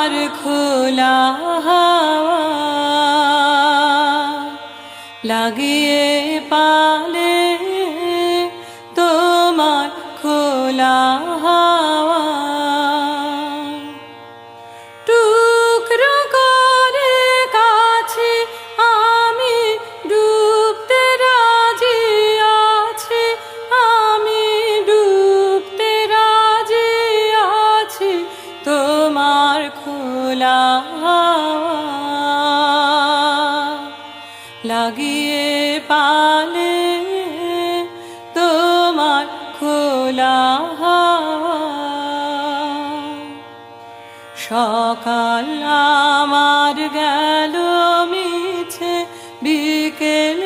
তোমার খোলা লাগিয়ে পালে তোমার খোলা তোমার খোলা লাগিয়ে পালে তোমার খোলা সকাল আমার গেল মিছে বিকেল